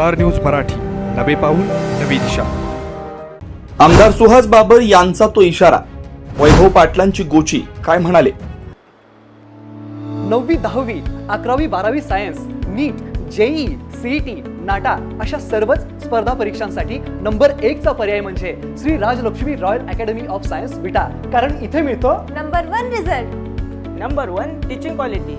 Star news Marathi. नवे पाऊल नवी दिशा. आमदार सुहास बाबर यांचा तो इशारा. वैभव पाटलांची गोची काय म्हणाले? नववी दहावी अकरावी बारावी science NEET JEE CET NATA अशा सर्वच स्पर्धा परीक्षांसाठी नंबर एक चा पर्याय म्हणजे Shri Rajlakshmi Royal Academy of Science Vita. कारण इथे मिळतो number one result. Number one teaching quality.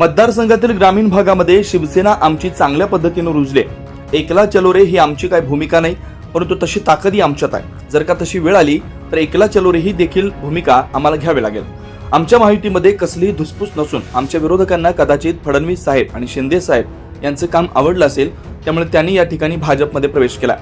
मतदारसंघातील ग्रामीण भागामध्ये शिवसेना आमची चांगल्या पद्धतीनं रुजले. एकला चलो रे ही आमची काय भूमिका नाही परंतु तशी ताकदही आमच्यात आहे. जर का तशी वेळ आली तर एकला चलो रे ही देखील भूमिका आम्हाला घ्यावी लागेल. आमच्या माहितीमध्ये कसलीही धुसफूस नसून आमच्या विरोधकांना कदाचित फडणवीस साहेब आणि शिंदे साहेब यांचं काम आवडलं असेल त्यामुळे त्यांनी या ठिकाणी भाजपमध्ये प्रवेश केला.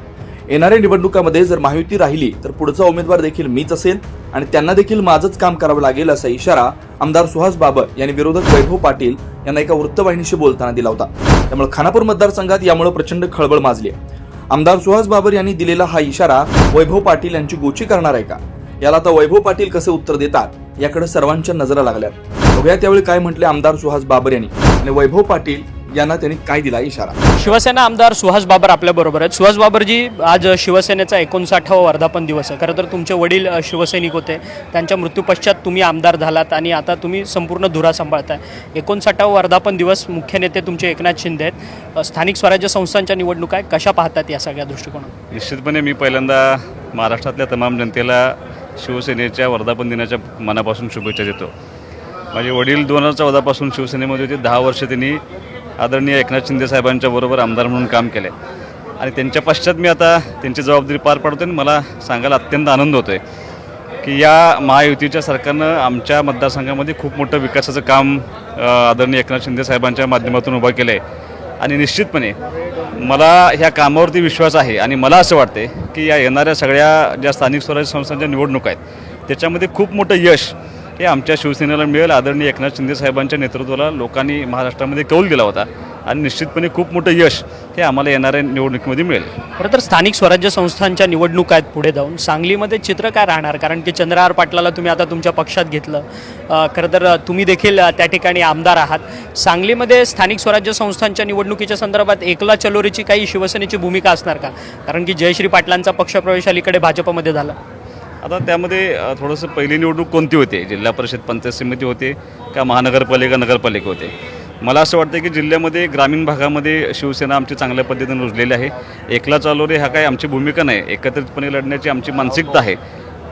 येणाऱ्या निवडणुकामध्ये जर महायुती राहिली तर पुढचा उमेदवार देखील मीच असेल आणि त्यांना देखील माझंच काम करावं लागेल असा इशारा आमदार सुहास बाबर यांनी विरोधक वैभव पाटील यांना एका वृत्तवाहिनीशी बोलताना दिला होता. त्यामुळे खानापूर मतदारसंघात यामुळे प्रचंड खळबळ माजली आहे. आमदार सुहास बाबर यांनी दिलेला हा इशारा वैभव पाटील यांची गोची करणार आहे का? याला आता वैभव पाटील कसे उत्तर देतात? याकडे सर्वांच्या नजरा लागल्या बघूया त्यावेळी काय म्हटले आमदार सुहास बाबर यांनी. आणि वैभव पाटील यांना त्यांनी काय दिला इशारा? शिवसेना आमदार सुहास बाबर आपल्याबरोबर आहेत. सुहास बाबरजी आज शिवसेनेचा एकोणसाठावा वर्धापन दिवस आहे. खरं तर तुमचे वडील शिवसैनिक होते. त्यांच्या मृत्यूपश्चात तुम्ही आमदार झालात आणि आता तुम्ही संपूर्ण धुरा सांभाळताय. एकोणसाठावा वर्धापन दिवस मुख्य नेते तुमचे एकनाथ शिंदे आहेत. स्थानिक स्वराज्य संस्थांच्या निवडणुका आहे कशा पाहतात या सगळ्या दृष्टिकोनात निश्चितपणे मी पहिल्यांदा महाराष्ट्रातल्या तमाम जनतेला शिवसेनेच्या वर्धापन दिनाच्या मनापासून शुभेच्छा देतो. माझे वडील दोन हजार चौदापासून शिवसेनेमध्ये होते. दहा वर्ष त्यांनी आदरणीय एकनाथ शिंदे साहेबांच्या बरोबर आमदार म्हणून काम केले. आणि त्यांच्या पश्चात मी आता त्यांची जबाबदारी पार पाडतो आणि मला सांगायला अत्यंत आनंद होतो आहे की या महायुतीच्या सरकारनं आमच्या मतदारसंघामध्ये खूप मोठं विकासाचं काम आदरणीय एकनाथ शिंदे साहेबांच्या माध्यमातून उभं केलं आहे आणि निश्चितपणे मला ह्या कामावरती विश्वास आहे आणि मला असं वाटते की या येणाऱ्या सगळ्या ज्या स्थानिक स्वराज्य संस्थांच्या निवडणुका आहेत त्याच्यामध्ये खूप मोठं यश हे आमच्या शिवसेनेला मिळेल. आदरणीय एकनाथ शिंदे साहेबांच्या नेतृत्वाला लोकांनी महाराष्ट्रामध्ये कौल दिला होता. आणि निश्चितपणे खूप मोठं यश हे आम्हाला येणाऱ्या निवडणुकीमध्ये मिळेल. खरं तर स्थानिक स्वराज्य संस्थांच्या निवडणुका आहेत पुढे जाऊन. सांगलीमध्ये चित्र काय राहणार? कारण की चंद्रहार पाटलाला तुम्ही आता तुमच्या पक्षात घेतलं. खरं तर तुम्ही देखील त्या ठिकाणी आमदार आहात. सांगलीमध्ये स्थानिक स्वराज्य संस्थांच्या निवडणुकीच्या संदर्भात एकला चलोरीची काही शिवसेनेची भूमिका असणार का? कारण की जयश्री पाटलांचा पक्षप्रवेश अलीकडे भाजपमध्ये झाला. आता त्यामध्ये थोडंसं पहिली निवडणूक कोणती होते? जिल्हा परिषद पंचायत समिती होते का महानगरपालिका नगरपालिका होते? मला असं वाटतं की जिल्ह्यामध्ये ग्रामीण भागामध्ये शिवसेना आमची चांगल्या पद्धतीने रुजलेली आहे. एकला चालोरे हा काय आमची भूमिका नाही. एकत्रितपणे लढण्याची आमची मानसिकता आहे.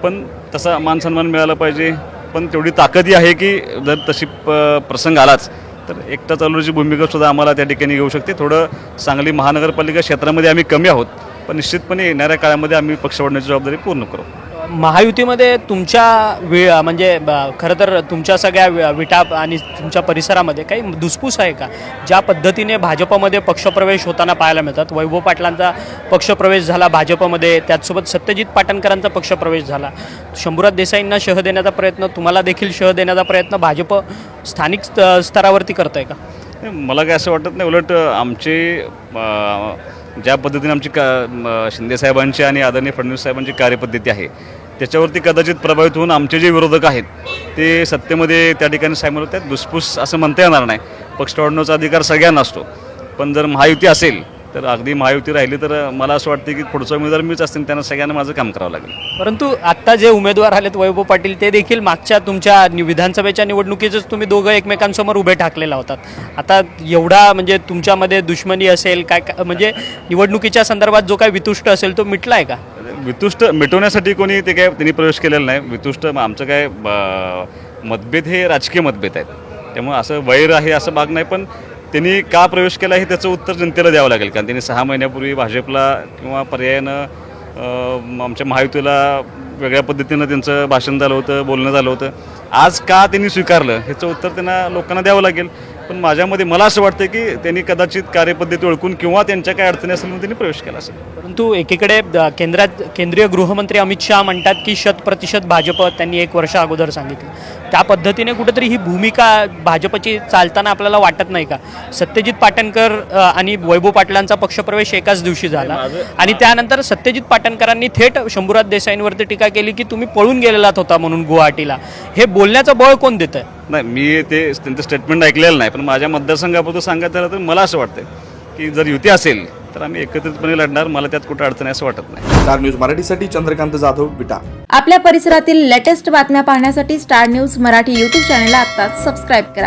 पण तसा मानसन्मान मिळाला पाहिजे. पण तेवढी ताकदही आहे की जर तशी प प्रसंग आलाच तर एकटा चालोरीची भूमिका सुद्धा आम्हाला त्या ठिकाणी घेऊ शकते. थोडं सांगली महानगरपालिका क्षेत्रामध्ये आम्ही कमी आहोत. पण निश्चितपणे येणाऱ्या काळामध्ये आम्ही पक्ष वाढण्याची जबाबदारी पूर्ण करू. महायुतीमध्ये तुमच्या वि म्हणजे ब- खरं तर तुमच्या सगळ्या वि- विटा आणि तुमच्या परिसरामध्ये काही धुसफूस आहे का? ज्या पद्धतीने भाजपमध्ये पक्षप्रवेश होताना पाहायला मिळतात. वैभव पाटलांचा पक्षप्रवेश झाला भाजपमध्ये त्याचसोबत सत्यजित पाटणकरांचा पक्षप्रवेश झाला. शंभूराज देसाईंना शह देण्याचा प्रयत्न तुम्हाला देखील शह देण्याचा प्रयत्न भाजप स्थानिक स्त- स्तरावरती करत आहे का मला काय असं वाटत नाही उलट आमचे ज्या पद्धतीने आमची का म, शिंदे साहेबांची आणि आदरणीय फडणवीस साहेबांची कार्यपद्धती आहे त्याच्यावरती कदाचित प्रभावित होऊन आमचे जे विरोधक आहेत ते सत्तेमध्ये त्या ठिकाणी सामील होतात. दुसफूस असं म्हणता येणार नाही. पक्ष वाढवण्याचा अधिकार सगळ्यांना असतो. पण जर महायुती असेल तर अगदी महायुती राहिली तर मला असं वाटतं की पुढचा उमेदवार मीच असतील त्यांना सगळ्यांना माझं काम करावं लागेल. परंतु आत्ता जे उमेदवार आलेत वैभव पाटील ते देखील मागच्या तुमच्या नि- विधानसभेच्या निवडणुकीतच तुम्ही दोघं एकमेकांसमोर उभे ठाकलेला होतात. आता एवढा म्हणजे तुमच्यामध्ये दुश्मनी असेल काय काय म्हणजे निवडणुकीच्या संदर्भात जो काय वितुष्ट असेल तो मिटला आहे का? वितुष्ट मिटवण्यासाठी कोणी ते काय त्यांनी प्रवेश केलेला नाही. वितुष्ट आमचं काय ब- मतभेद हे राजकीय मतभेद आहेत. त्यामुळे असं वैर आहे असं भाग नाही पण त्यांनी का प्रवेश केला हे त्याचं उत्तर जनतेला द्यावं लागेल. कारण त्यांनी सहा महिन्यापूर्वी भाजपला किंवा पर्यायानं आमच्या महायुतीला वेगळ्या पद्धतीनं त्यांचं भाषण झालं होतं बोलणं झालं होतं. आज का त्यांनी स्वीकारलं ह्याचं उत्तर त्यांना लोकांना द्यावं लागेल. पण माझ्यामध्ये मला असं वाटतं की त्यांनी कदाचित कार्यपद्धती ओळखून किंवा त्यांच्या काय अडचणी असेल म्हणून त्यांनी प्रवेश केला असेल. परंतु एकीकडे द- केंद्रात केंद्रीय गृहमंत्री अमित शहा म्हणतात की शत प्रतिशत भाजप त्यांनी एक वर्ष अगोदर सांगितलं. त्या पद्धतीने कुठेतरी ही भूमिका भाजपची चालताना आपल्याला वाटत नाही का? सत्यजित पाटणकर आणि वैभव पाटलांचा पक्षप्रवेश एकाच दिवशी झाला. आणि त्यानंतर सत्यजित पाटणकरांनी थेट शंभूराज देसाईंवरती टीका केली की तुम्ही पळून गेलेलात होता म्हणून गुवाहाटीला. हे बोलण्याचं बळ कोण देतं नाही मी ते त्यांचं स्टेटमेंट ऐकलेलं नाही पण माझ्या मतदारसंघापुरतं सांगत झालं तर मला असं वाटतं की जर युती असेल तर आम्ही एकत्रितपणे लढणार मला त्यात कुठं अडचण आहे असं वाटत नाही. स्टार न्यूज मराठीसाठी चंद्रकांत जाधव विटा. आपल्या परिसरातील लेटेस्ट बातम्या पाहण्यासाठी स्टार न्यूज मराठी यूट्यूब चॅनलला आत्ताच सबस्क्राईब करा.